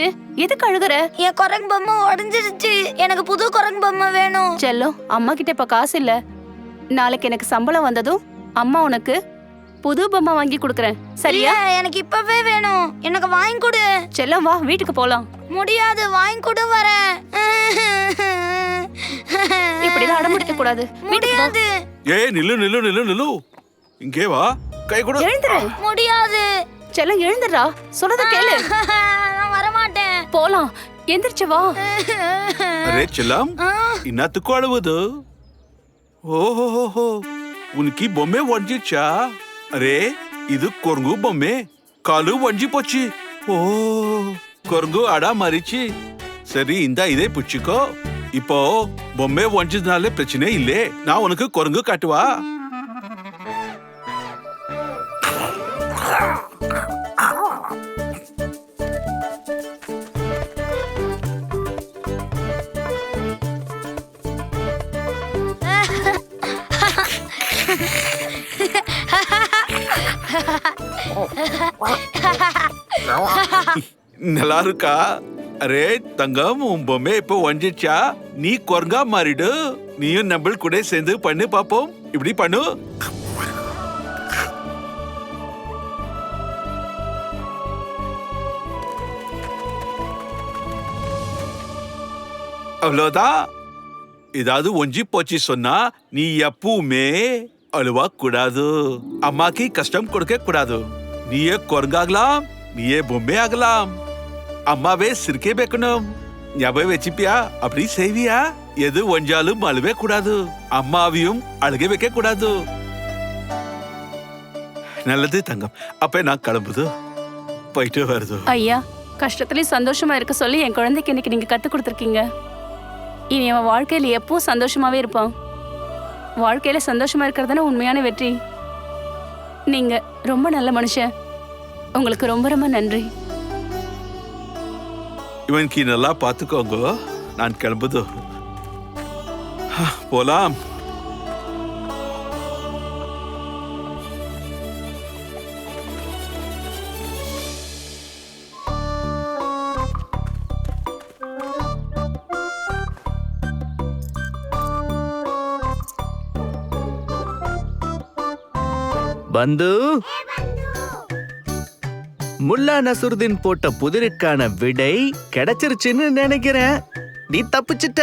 என்னாச்சு எதுக்கு அழுகுற? என் குரங்கு பொம்மை உடஞ்சிருச்சு. எனக்கு புது குரங்கு பொம்மை வேணும். செல்லம் அம்மா கிட்ட இப்ப காசு இல்ல. நாளைக்கு எனக்கு சம்பளம் வந்ததும் அம்மா உனக்கு புது பொம்மை வாங்கி கொடுக்கறேன். சரியா? இல்ல, எனக்கு இப்பவே வேணும். எனக்கு வாங்கி கொடு. செல்லம் வா வீட்டுக்கு போலாம். முடியாது வாங்கி கொடு வரேன். இப்படி அடம்பிடிக்க கூடாது. வீட்டுக்கு. முடியாது. ஏய் நில்லு நில்லு நில்லு நில்லு. இங்கே வா. கை கொடு. எழுந்துரு. முடியாது. செல்லம் எழுந்துடுறா. சொல்றத கேளு. போலாம் எந்திரிச்சு வா అరే చెల్లం ఇన్నతుకు అడవదు ఓహోహోహో ఉనికి బొమ్మే వంజిచ్చా అరే ఇది కొరంగు బొమ్మే కాలు వంజిపోచ్చి ఓ కొరంగు అడ మరిచి சரி இந்தா இதே புச்சுக்கோ இப்போ பொம்மை ஒஞ்சதுனால பிரச்சனை இல்லே நான் உனக்கு குரங்கு காட்டுவா நல்லா இருக்கா அரே தங்கம் உன் பொம்மை இப்போ ஒஞ்சிச்சா நீ குரங்கா மாறிடு. நீயும் நம்ம கூட சேர்ந்து பண்ணு பாப்போம். இப்படி பண்ணு. அவ்வளோதான். ஏதாவது ஒஞ்சி போச்சு சொன்னா நீ எப்பவுமே அழுவா கூடாது. அம்மாக்கு கஷ்டம் கொடுக்க கூடாது. நீயே குரங்காகலாம் நீயே பொம்மை ஆகலாம் அம்மாவே சிரிக்கே வைக்கணும் ஞாபகம் வச்சுப்பியா? அப்படி செய்வியா? எது ஒஞ்சாலும் அழுவே கூடாது. அம்மாவையும் அழுக வைக்க கூடாது. நல்லது தங்கம். அப்ப நான் கிளம்புது. போயிட்டு வருது. ஐயா கஷ்டத்துலயும் சந்தோஷமா இருக்க சொல்லி என் குழந்தைக்கு இன்னைக்கு நீங்க கத்து கொடுத்துருக்கீங்க. இனி அவன் வாழ்க்கையில எப்பவும் சந்தோஷமாவே இருப்பான். வாழ்க்கையில சந்தோஷமா இருக்கிறது உண்மையான வெற்றி. நீங்க ரொம்ப நல்ல மனுஷன். உங்களுக்கு ரொம்ப ரொம்ப நன்றி. இவனுக்கு நல்லா பாத்துக்கோங்க நான் கிளம்புது போலாம் பந்து முல்லா நசுருதீன் போட்ட புதிருக்கான விடை கிடைச்சிருச்சுன்னு நினைக்கிறேன். நீ தப்பிச்சிட்ட.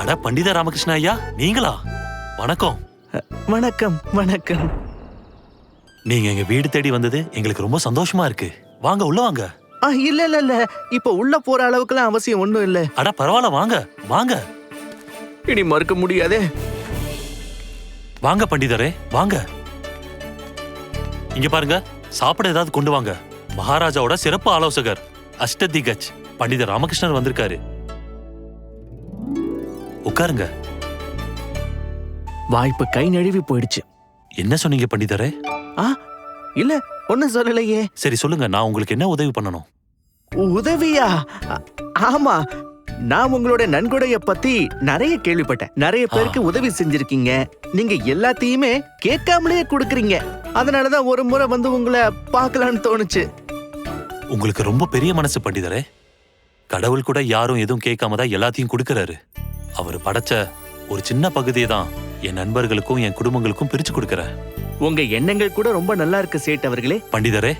அட பண்டித ராமகிருஷ்ண ஐயா நீங்களா? வணக்கம். வணக்கம் வணக்கம். நீங்க எங்க வீடு தேடி வந்தது எங்களுக்கு ரொம்ப சந்தோஷமா இருக்கு. வாங்க உள்ள வாங்க. ஆ இல்ல இல்ல இல்ல. இப்ப உள்ள போற அளவுக்குலாம் அவசியம் ஒண்ணும் இல்ல. அட பரவாயில்ல வாங்க வாங்க. இனி மறுக்க முடியாதே. வாங்க பண்டிதரே வாங்க. இங்க பாருங்க சாப்பிட ஏதாவது கொண்டு வாங்க. மகாராஜாவோட சிறப்பு ஆலோசகர் அஷ்டதிகஜ் பண்டிதர் ராமகிருஷ்ணர் வந்திருக்காரு. உட்காருங்க. வாய்ப்பு கை நழுவி போயிடுச்சு. என்ன சொன்னீங்க பண்டிதரே? ஆ இல்ல ஒண்ணும் சொல்லலையே. சரி சொல்லுங்க நான் உங்களுக்கு என்ன உதவி பண்ணணும்? உதவியா? ஆமா நான் உங்களோட நன்கொடைய பத்தி நிறைய கேள்விப்பட்டேன். நிறைய பேருக்கு உதவி செஞ்சிருக்கீங்க. நீங்க எல்லாத்தையுமே கேட்காமலே கொடுக்கறீங்க. அதனாலதான் ஒரு முறை வந்து உங்களை பார்க்கலான்னு தோணுச்சு. உங்களுக்கு ரொம்ப பெரிய மனசு பண்டிதரே. கடவுள் கூட யாரும் எதுவும் கேட்காம தான் எல்லாத்தையும் கொடுக்கறாரு. அவர் படைச்ச ஒரு சின்ன பகுதியை தான் என் நண்பர்களுக்கும் என் குடும்பங்களுக்கும் பிரிச்சு கொடுக்கறேன். உங்க எண்ணங்கள் கூட ரொம்ப நல்லா இருக்கு சேட் அவர்களே. பண்டிதரே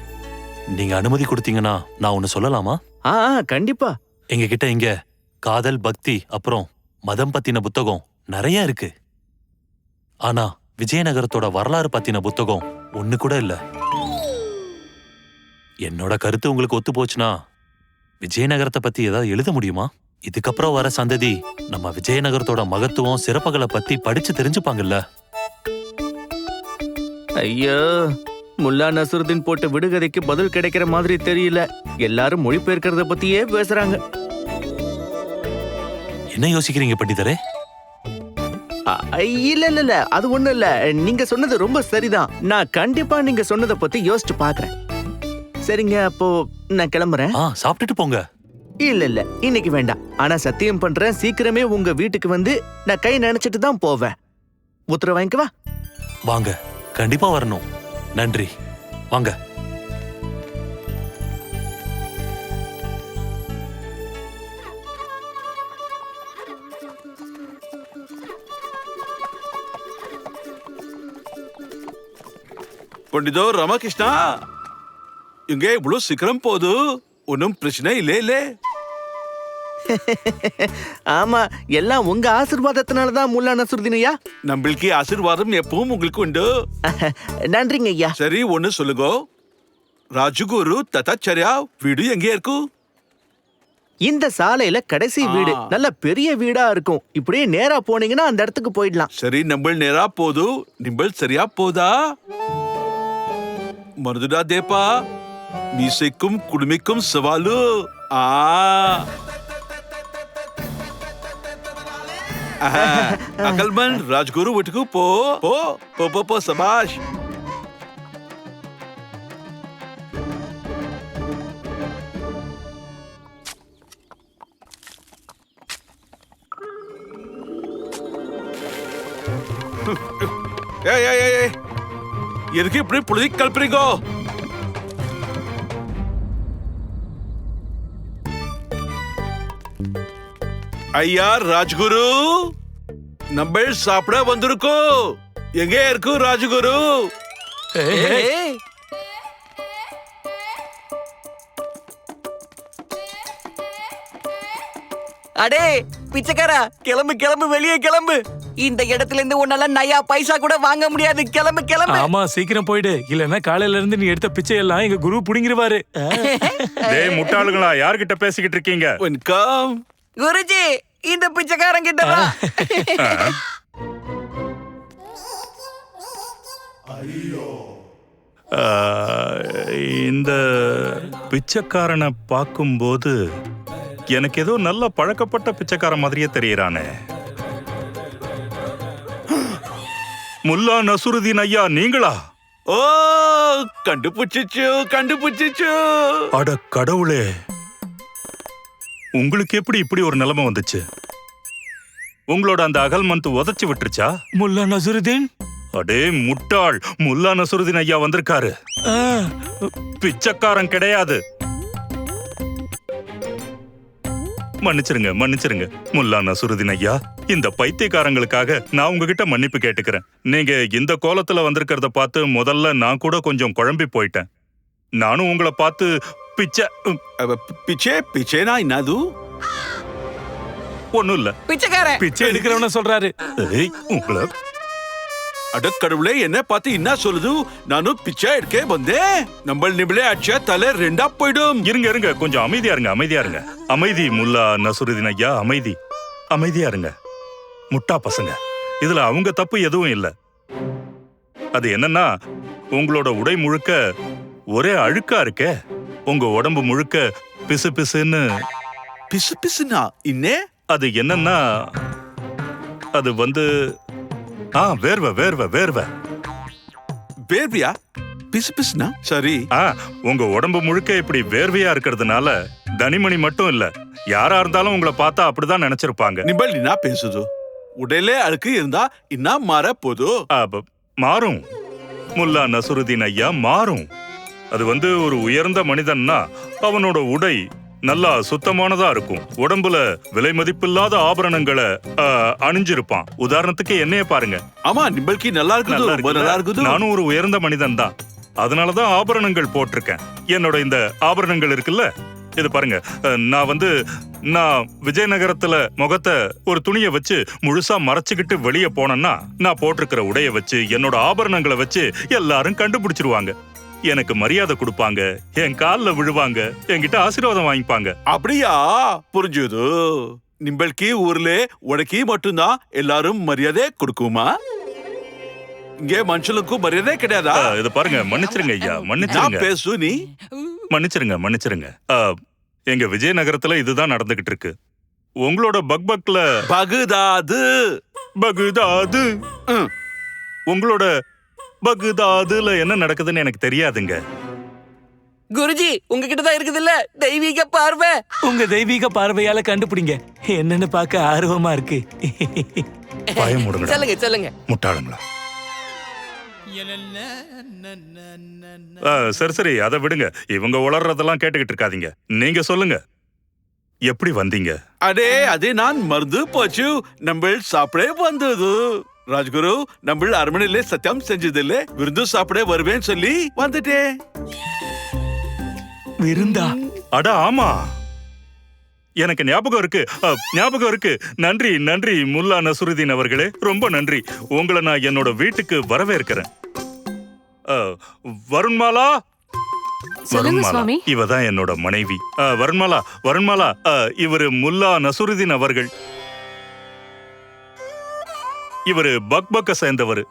நீங்க அனுமதி கொடுத்தீங்கன்னா நான் ஒன்னு சொல்லலாமா? ஆ ஆ, கண்டிப்பா. எங்க கிட்ட இங்க காதல் பக்தி அப்புறம் மதம் பத்தின புத்தகம் நிறைய இருக்கு. ஆனா விஜயநகரத்தோட வரலாறு பத்தின புத்தகம் ஒண்ணு கூட இல்ல. என்னோட கருத்து உங்களுக்கு ஒத்து போச்சுன்னா விஜயநகரத்தை பத்தி ஏதாவது எழுத முடியுமா? இதுக்கப்புறம் வர சந்ததி நம்ம விஜயநகரத்தோட மகத்துவம் சிறப்புகளை பத்தி படிச்சு தெரிஞ்சுப்பாங்கல்ல? ஐயோ முல்லா நசுருதீன் போட்ட விடுகதைக்கு பதில் கிடைக்கிற மாதிரி தெரியல. எல்லாரும் மொழிபெயர்க்கிறத பத்தியே பேசுறாங்க. என்ன யோசிக்கிறீங்க பண்டிதரே? இல்ல இல்ல இல்ல அது ஒண்ணும் இல்ல. நீங்க சொன்னது ரொம்ப சரிதான். நான் கண்டிப்பா நீங்க சொன்னதை பத்தி யோசிச்சு பாக்குறேன். சரிங்க அப்போ நான் கிளம்புறேன். சாப்பிட்டுட்டு போங்க. இல்ல இல்ல. இன்னைக்கு வேண்டாம். ஆனா சத்தியம் பண்றேன். சீக்கிரமே உங்க வீட்டுக்கு வந்து நான் கை நினைச்சிட்டு தான் போவேன். உத்தரவு வாங்கிக்கவா வாங்க. கண்டிப்பா வரணும். நன்றி. வாங்க. பண்டிதோ ராமகிருஷ்ணா. இங்க இவ்வளவு சீக்கிரம் போது ஒன்னும் பிரச்சனை இல்லே இல்லே ஆமா எல்லாம் உங்க ஆசிர்வாதத்தினால தான் முல்லா நசுருதினையா நம்மளுக்கு ஆசீர்வாதம் எப்பவும் உங்களுக்கு உண்டு. நன்றிங்க ஐயா. சரி ஒன்னு சொல்லுங்க. ராஜகுரு தத்தாச்சரியா வீடு எங்க இருக்கு? இந்த சாலையில கடைசி வீடு. நல்ல பெரிய வீடா இருக்கும். இப்படியே நேரா போனீங்கன்னா அந்த இடத்துக்கு போயிடலாம். சரி நம்ம நேரா போது. நிம்பள் சரியா போதா? மருதுடா தேப்பா. மீசைக்கும் குடுமிக்கும் சவாலு. ஆ. ஆஹா, அகல்மன் ராஜ்குரு வீட்டுக்கு போ போ போ போ போ சபாஷ் ஏய் ஏய் ஏய், ஏய் எதுக்கு இப்படி புழுதி கல்புறீங்கோ ஐயா ராஜ்குரு? நம்ம சாப்பிட வந்திருக்கோம் எங்க இருக்கு ராஜ்குரு? அடே பிச்சைக்காரா கிளம்பு கிளம்பு வெளியே கிளம்பு. இந்த இடத்துல இருந்து உன்னால நயா பைசா கூட வாங்க முடியாது. கிளம்பு கிளம்பு. ஆமா சீக்கிரம் போயிடு. இல்லன்னா காலையில இருந்து நீ எடுத்த பிச்சை எல்லாம் எங்க குரு புடிங்கிருவாரு. டேய் முட்டாளுங்களா? யார்கிட்ட பேசிக்கிட்டு இருக்கீங்க? வெல்கம் குருஜி இந்த பிச்சைக்காரன் கிட்ட வா. ஆ, இந்த பிச்சைக்காரனை பார்க்கும்போது எனக்கு ஏதோ நல்ல பழக்கப்பட்ட பிச்சைக்காரன் மாதிரியே தெரியறானே. முல்லா நசுருதீன் ஐயா நீங்களா? ஓ கண்டுபிடிச்சிச்சு கண்டுபிடிச்சிச்சு. அட கடவுளே. உங்களுக்கு எப்படி இப்படி ஒரு நிலைமை வந்துச்சு? உங்களோட அந்த அகல்மந்த் உதைச்சு விட்டுருச்சா? முல்லா நசுருதீன்? அடே முட்டாள். முல்லா நசுருதீன் ஐயா வந்திருக்காரு. பிச்சைக்காரன் கிடையாது. மன்னிச்சிருங்க மன்னிச்சிருங்க முல்லா நசுருதீன் ஐயா. இந்த பைத்தியக்காரங்களுக்காக நான் உங்ககிட்ட மன்னிப்பு கேட்டுக்கிறேன். நீங்க இந்த கோலத்துல வந்திருக்கிறத பார்த்து முதல்ல நான் கூட கொஞ்சம் குழம்பி போயிட்டேன். நானும் உங்களை பார்த்து பிச்சை பிச்சேனா என்னது? ஒண்ணும் இல்ல பிச்சைக்காரன். பிச்சை எடுக்கிறவன சொல்றாரு. ஏய், உங்களை. அட கடவுளே என்ன பார்த்து என்ன சொல்லுது? நானும் பிச்சை எடுக்க வந்தேன். நம்ம நிமிளே அடிச்சா தலை ரெண்டா போயிடும். இருங்க இருங்க. கொஞ்சம் அமைதியா இருங்க அமைதியா இருங்க. அமைதி முல்லா நசுருதீன் ஐயா அமைதி. அமைதியா இருங்க. முட்டா பசங்க. இதுல அவங்க தப்பு எதுவும் இல்ல. அது என்னன்னா உங்களோட உடை முழுக்க ஒரே அழுக்கா இருக்கே. உங்க உடம்பு முழுக்க பிசு பிசுன்னு. பிசு பிசுனா? இன்னே? அது என்னன்னா அது வந்து ஆ வேர்வை வேர்வை வேர்வை. வேர்வியா? பிசு பிசுனா? சரி. ஆ உங்க உடம்பு முழுக்க இப்படி வேர்வையா இருக்கிறதுனால தனிமணி மட்டும் இல்ல. யாரா இருந்தாலும் உங்களை பார்த்தா அப்படிதான் நினைச்சிருப்பாங்க. நிம்பல் என்ன பேசுது? உடலே அழுக்கு இருந்தா என்ன மாற போது? அப்ப மாறும். முல்லா நசுருதீன் ஐயா மாறும். அது வந்து ஒரு உயர்ந்த மனிதன்னா அவனோட உடை நல்லா சுத்தமானதா இருக்கும். உடம்புல விலை மதிப்பில்லாத ஆபரணங்களை அணிஞ்சிருப்பான். உதாரணத்துக்கு என்னைய பாருங்க. ஆமா நிம்பல்கி நல்லா இருக்குது. நல்லா? இருக்குது. நானும் ஒரு உயர்ந்த மனிதன் தான் அதனாலதான் ஆபரணங்கள் போட்டிருக்கேன். என்னோட இந்த ஆபரணங்கள் இருக்குல்ல இது பாருங்க. நான் வந்து நான் விஜயநகரத்துல முகத்தை ஒரு துணியை வச்சு முழுசா மறைச்சுக்கிட்டு வெளியே போனேன்னா நான் போட்டிருக்கிற உடைய வச்சு என்னோட ஆபரணங்களை வச்சு எல்லாரும் கண்டுபிடிச்சிருவாங்க. எனக்கு மரியாதை கொடுப்பாங்க. என் கால்ல விழுவாங்க. என்கிட்ட ஆசீர்வாதம் வாங்கிப்பாங்க. அப்படியா? புரிஞ்சுது. நிம்பல்கி ஊர்ல உனக்கு மட்டும்தான் எல்லாரும் மரியாதை கொடுக்குமா? இங்கே மனுஷனுக்கும் மரியாதை கிடையாதா? இது பாருங்க. மன்னிச்சிருங்க ஐயா. மன்னிச்சிருங்க. பேசு நீ. மன்னிச்சிருங்க மன்னிச்சிருங்க. எங்க விஜயநகரத்துல இதுதான் நடந்துகிட்டு இருக்கு உங்களோட பக்பக்ல பகுதாது. பகுதாது. உங்களோட பகுதாதுல என்ன நடக்குதுன்னு எனக்கு தெரியாதுங்க. குருஜி உங்ககிட்ட தான் இருக்குதுல்ல? தெய்வீக பார்வை. உங்க தெய்வீக பார்வையால கண்டுபிடிங்க. என்னன்னு பார்க்க ஆர்வமா இருக்கு. பயம் முடுங்கடா சொல்லுங்க சொல்லுங்க. முட்டாளுங்களா? ஆ, சரி சரி அதை விடுங்க. இவங்க உளறதெல்லாம் கேட்டுக்கிட்டு இருக்காதீங்க. நீங்க சொல்லுங்க. எப்படி வந்தீங்க? அடே அதே நான் மறந்து போச்சு. நம்ம சாப்பிடே வந்தது. ராஜ்குரு நம்ம அரண்மனையிலே சத்தியம் செஞ்சதில்ல. விருந்து சாப்பிட வருவேன்னு சொல்லி வந்துட்டேன். விருந்தா? அட ஆமா. எனக்கு ஞாபகம் இருக்கு. ஞாபகம் இருக்கு. நன்றி நன்றி முல்லா நசுருதீன் அவர்களே. ரொம்ப நன்றி. உங்களை நான் என்னோட வீட்டுக்கு வரவேற்கிறேன். வருண்மாலா? வருண்மாலா. இவ தான் என்னோட மனைவி. வருண்மாலா வருண்மாலா. இவரு முல்லா நசுருதீன் அவர்கள். இவரு பக்பக்க சேர்ந்தவர்.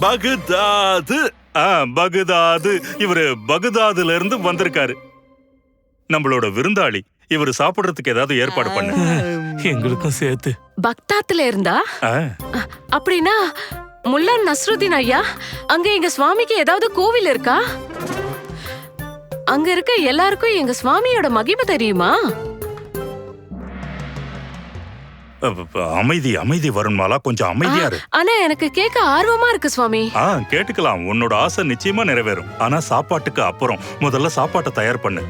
பகுதாது ஆ பகுதாது. இவரு பகுதாதுல இருந்து வந்திருக்காரு. நம்மளோட விருந்தாளி இவரு சாப்பிடுறதுக்கு ஏதாவது ஏற்பாடு பண்ணு. எங்களுக்கும் சேர்த்து. பக்தாத்துல இருந்தா? அப்படின்னா முல்லா நஸ்ருதீன் ஐயா அங்க எங்க சுவாமிக்கு ஏதாவது கோவில் இருக்கா? அங்க இருக்க எல்லாருக்கும் எங்க சுவாமியோட மகிமை தெரியுமா? அமைதி அமைதி வருண்மாலா கொஞ்சம் அமைதியா இரு. ஆனா எனக்கு கேட்க ஆர்வமா இருக்கு சுவாமி. ஆ கேட்டுக்கலாம். உன்னோட ஆசை நிச்சயமா நிறைவேறும். ஆனா சாப்பாட்டுக்கு அப்புறம். முதல்ல சாப்பாட்டை தயார் பண்ணு.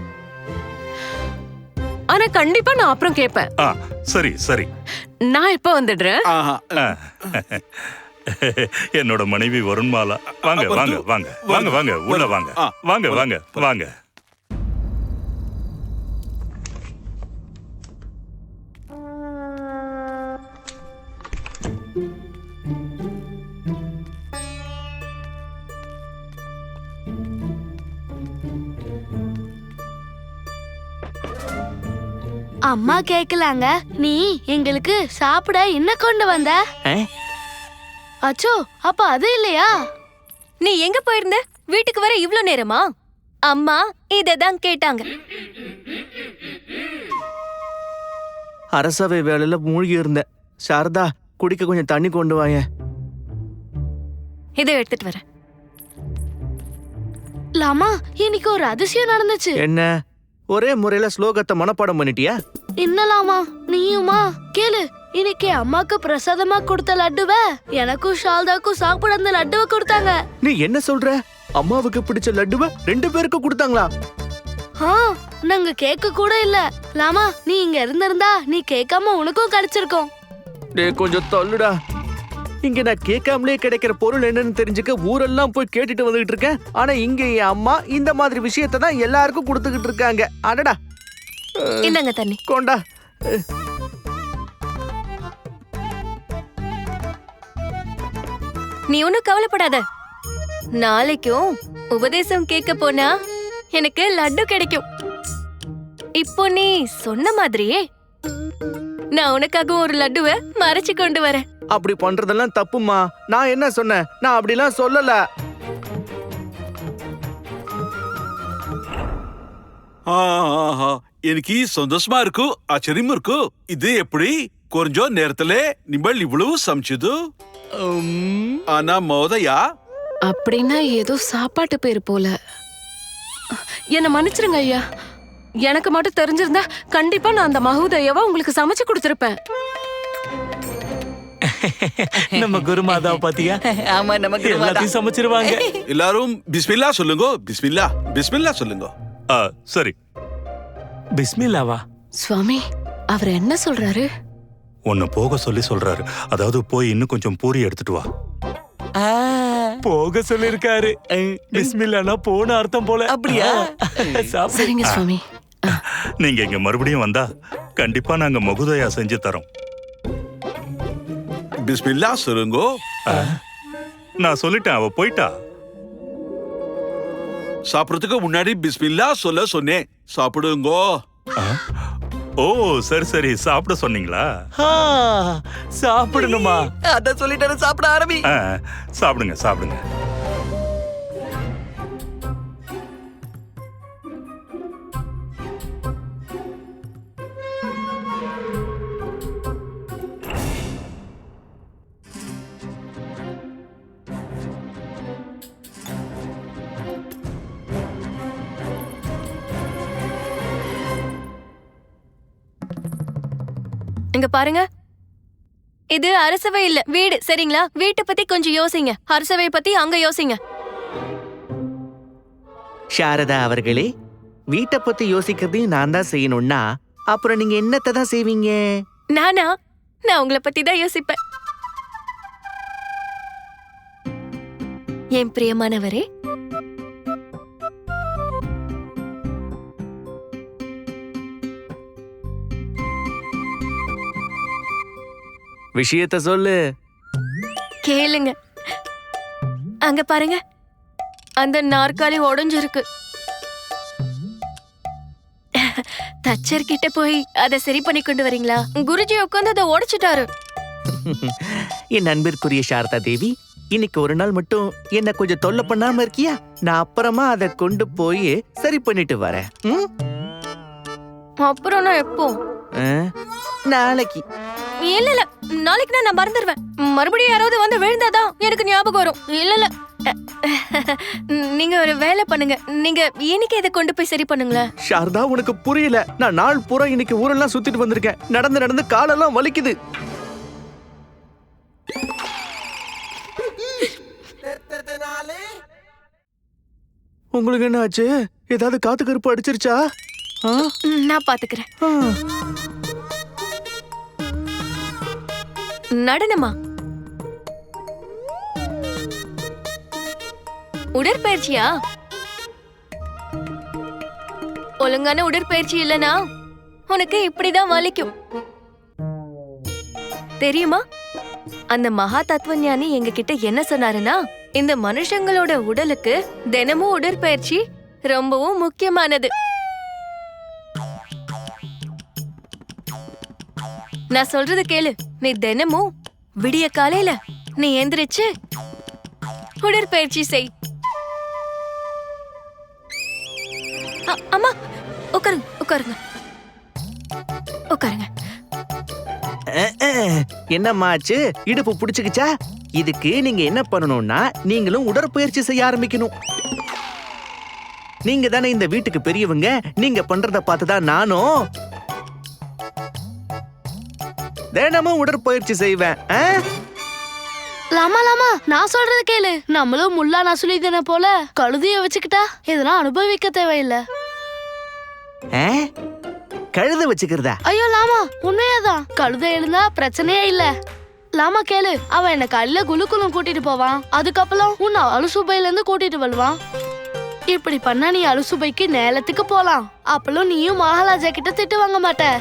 ஆனா கண்டிப்பா நான் அப்புறம் கேட்பேன் ஆ சரி சரி. நான் இப்ப வந்துடுறேன். என்னோட மனைவி வருண்மாலா வாங்க வாங்க வாங்க வாங்க வாங்க உள்ள வாங்க. ஆ, வாங்க வாங்க வாங்க. அம்மா கேக்கலாங்க. நீ எங்களுக்கு சாப்பிட என்ன கொண்டு வந்த? அச்சோ அப்ப அது இல்லையா? நீ எங்க போயிருந்த? வீட்டுக்கு வர இவ்ளோ நேரமா? அம்மா இததான் கேட்டாங்க. அரசவை வேலையில மூழ்கி இருந்தேன் சாரதா குடிக்க கொஞ்சம் தண்ணி கொண்டு வாயேன் இதை எடுத்துட்டு வரேன். லாமா இன்னைக்கு ஒரு அதிசயம் நடந்துச்சு. என்ன? ஒரே முறையில ஸ்லோகத்தை மனப்பாடம் பண்ணிட்டியா? என்னலாமா நீயுமா? கேளு. இன்னைக்கு அம்மாக்கு பிரசாதமா கொடுத்த லட்டுவ எனக்கும் ஷால்தாக்கும் சாப்பிட அந்த லட்டுவ கொடுத்தாங்க. நீ என்ன சொல்ற? அம்மாவுக்கு பிடிச்ச லட்டுவ ரெண்டு பேருக்கும் கொடுத்தாங்களா? ஆ நாங்க கேட்க கூட இல்ல. லாமா நீ இங்க இருந்திருந்தா நீ கேட்காம உனக்கும் கிடைச்சிருக்கும். டேய் கொஞ்சம் தள்ளுடா. இங்க நான் கேட்காமலே கிடைக்கிற பொருள் என்னன்னு தெரிஞ்சுக்க ஊரெல்லாம் போய் கேட்டுட்டு வந்துகிட்டு இருக்கேன். ஆனா இங்க என் அம்மா இந்த மாதிரி விஷயத்தை தான் எல்லாருக்கும் கொடுத்துக்கிட்டு இருக்காங்க. அடடா. இந்தாங்க தண்ணி. கொண்டா. நீ ஒன்னும் கவலைப்படாத. நாளைக்கும் உபதேசம் கேட்க போனா எனக்கு லட்டு கிடைக்கும். இப்போ நீ சொன்ன மாதிரியே நான் உனக்காக ஒரு லட்டுவை மறைச்சு கொண்டு வரேன். அப்படி பண்றதெல்லாம் தப்புமா நான் என்ன சொன்னேன்? நான் அப்படிலாம் சொல்லல. ஆஹா. எனக்கு சந்தோஷமா இருக்கு. ஆச்சரியமா இருக்கு. இது எப்படி? கொஞ்சம் நேரத்துல நிம்பள் இவ்வளவு சமைச்சது. ஆனா மோதையா? அப்படின்னா ஏதோ சாப்பாட்டு பேர் போல. என்ன மன்னிச்சிருங்க ஐயா. எனக்கு மட்டும் தெரிஞ்சிருந்தா கண்டிப்பா நான் அந்த மகோதயாவை உங்களுக்கு சமைச்சு கொடுத்திருப்பேன். நம்ம குருமாதாவை பாத்தியா? ஆமா நமக்கு உண்மைதான். எல்லாத்தையும் சமைச்சிருவாங்க. எல்லாரும் பிஸ்மில்லா சொல்லுங்க பிஸ்மில்லா பிஸ்மில்லா சொல்லுங்க. ஆ, சரி. பிஸ்மில்லாவா? சுவாமி அவர் என்ன சொல்றாரு? உன்னை போக சொல்லி சொல்றாரு. அதாவது போய் இன்னும் கொஞ்சம் பூரி எடுத்துட்டு வா. ஆ, போக சொல்லிருக்காரு பிஸ்மில்லானா போன அர்த்தம் போல. அப்படியா? சாப்பிடு. சரிங்க சுவாமி. நீங்க இங்க மறுபடியும் வந்தா கண்டிப்பா நாங்க மகுதயா செஞ்சு தரோம். பிஸ்மில்லா சொல்லுங்க நான் சொல்லிட்டேன் அவ போயிட்டா. சாப்பிடறதுக்கு முன்னாடி பிஸ்மில்லா சொல்ல சொன்னேன். சாப்பிடுங்க? ஓ சரி சரி சாப்பிட சொன்னீங்களா? சாப்பிடணுமா? அதான் சொல்லிட்டாரு சாப்பிட ஆரம்பி. சாப்பிடுங்க சாப்பிடுங்க. இங்க பாருங்க. இது அரசவை இல்ல வீடு சரிங்களா? வீட்டை பத்தி கொஞ்சம் யோசிங்க. அரசவை பத்தி அங்க யோசிங்க. சாரதா அவர்களே வீட்டை பத்தி யோசிக்கிறதையும் நான் தான் செய்யணும்னா அப்புறம் நீங்க என்னத்தை தான் செய்வீங்க? நானா? நான் உங்களை பத்தி தான் யோசிப்பேன். என் பிரியமானவரே விஷயத்த சொல்லு. கேளுங்க. அங்க பாருங்க. அந்த நாற்காலி உடைஞ்சிருக்கு தச்சர் கிட்ட போய் அதை சரி பண்ணி கொண்டு வரீங்களா? குருஜி உட்காந்து அதை உடைச்சிட்டாரு என் அன்பிற்குரிய சாரதா தேவி இன்னைக்கு ஒரு நாள் மட்டும் என்ன கொஞ்சம் தொல்லை பண்ணாம இருக்கியா? நான் அப்புறமா அதை கொண்டு போய் சரி பண்ணிட்டு வரேன். ம்? அப்புறம் நான் எப்போ? நாளைக்கு. இல்ல இல்ல. நாளைக்கு நான் நான் மறந்துடுவேன் மறுபடியும் யாராவது வந்து விழுந்தாதான் எனக்கு ஞாபகம் வரும். இல்ல இல்ல. நீங்க ஒரு வேலை பண்ணுங்க. நீங்க இன்னைக்கு இதை கொண்டு போய் சரி பண்ணுங்களேன். சாரதா உனக்கு புரியல. நான் நாள் பூரா இன்னைக்கு ஊரெல்லாம் சுத்திட்டு வந்திருக்கேன். நடந்து நடந்து காலெல்லாம் வலிக்குது. உங்களுக்கு என்ன ஆச்சு? ஏதாவது காத்து கருப்பு அடிச்சிருச்சா? நான் பாத்துக்கிறேன். நடனமா? உடற்பயிற்சியா? ஒழுங்கான உடற்பயிற்சி இல்லனா உனக்கு இப்படிதான் வலிக்கும். தெரியுமா? அந்த மகா தத்துவஞானி எங்க கிட்ட என்ன சொன்னாருன்னா இந்த மனுஷங்களோட உடலுக்கு தினமும் உடற்பயிற்சி ரொம்பவும் முக்கியமானது. நான் சொல்றது கேளு. நீ தினமும் விடிய காலையில நீ எந்திரிச்சு உடற்பயிற்சி செய். அம்மா உட்காருங்க உட்காருங்க. உட்காருங்க. என்னம்மா ஆச்சு? இடுப்பு பிடிச்சுக்கிச்சா? இதுக்கு நீங்க என்ன பண்ணணும்னா நீங்களும் உடற்பயிற்சி செய்ய ஆரம்பிக்கணும். நீங்க தானே இந்த வீட்டுக்கு பெரியவங்க நீங்க பண்றத பார்த்துதான் நானும் தினமும் உடற்பயிற்சி செய்வேன். ஆ? லாமா லாமா நான் சொல்றது கேளு. நம்மளும் முல்லா நசுலிதனை போல கழுதிய வச்சுக்கிட்டா இதெல்லாம் அனுபவிக்க தேவையில்லை. ஆ? கழுத வச்சுக்கிறதா? ஐயோ லாமா உண்மையாதான். கழுதை எழுந்தா பிரச்சனையே இல்ல. லாமா கேளு. அவன் என்ன காலையில குலுக்குலும் கூட்டிட்டு போவான். அதுக்கப்புறம் உன்னை அலுசுபையில இருந்து கூட்டிட்டு வருவான். இப்படி பண்ணா நீ அலுசுபைக்கு நேலத்துக்கு போலாம். அப்பளும் நீயும் மகாராஜா கிட்ட திட்டு வாங்க மாட்ட.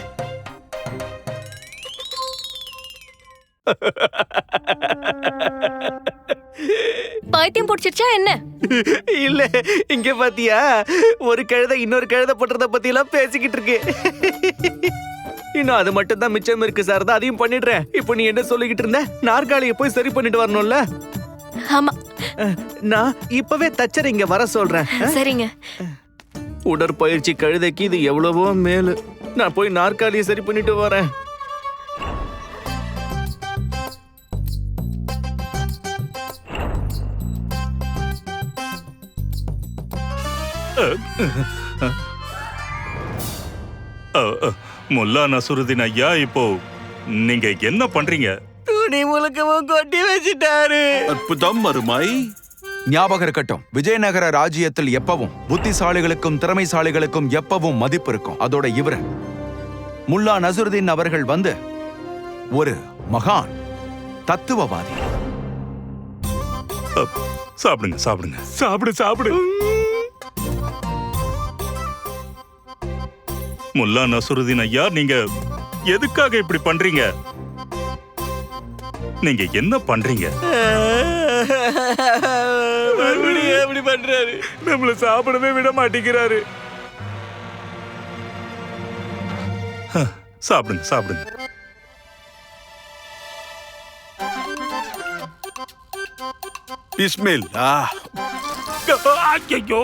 பைத்தியம் பிடிச்சிருச்சா என்ன? இல்ல இங்க பாத்தியா? ஒரு கழுதை இன்னொரு கழுதை பண்றத பத்தி எல்லாம் பேசிக்கிட்டு இருக்கு. இன்னும் அது மட்டும் தான் மிச்சம் இருக்கு சார் தான் அதையும் பண்ணிடுறேன். இப்போ நீ என்ன சொல்லிக்கிட்டு இருந்த? நாற்காலியை போய் சரி பண்ணிட்டு வரணும்ல? ஆமா. நான் இப்பவே தச்சர் இங்க வர சொல்றேன். சரிங்க. உடற்பயிற்சி கழுதைக்கு இது எவ்வளவோ மேலு. நான் போய் நாற்காலியை சரி பண்ணிட்டு வரேன். முல்லா நசுருதீன் ஐயா இப்போ நீங்க என்ன பண்றீங்க? துணி முழுக்கவும் கொட்டி வச்சிட்டாரு. அற்புதம் மருமாய் ஞாபகம் இருக்கட்டும். விஜயநகர ராஜ்யத்தில் எப்பவும் புத்திசாலிகளுக்கும் திறமைசாலிகளுக்கும் எப்பவும் மதிப்பு இருக்கும். அதோட இவர் முல்லா நசுருதீன் அவர்கள் வந்து ஒரு மகான் தத்துவவாதி. சாப்பிடுங்க சாப்பிடுங்க. சாப்பிடு சாப்பிடு. முல்லா நசுருதீன் ஐயா நீங்க எதுக்காக இப்படி பண்றீங்க? நீங்க என்ன பண்றீங்க? மறுபடியும் எப்படி பண்றாரு? நம்மள சாப்பிடவே விட மாட்டேங்கிறாரு. சாப்பிடுங்க சாப்பிடுங்க. பிஸ்மில் ஆ. ஐயோ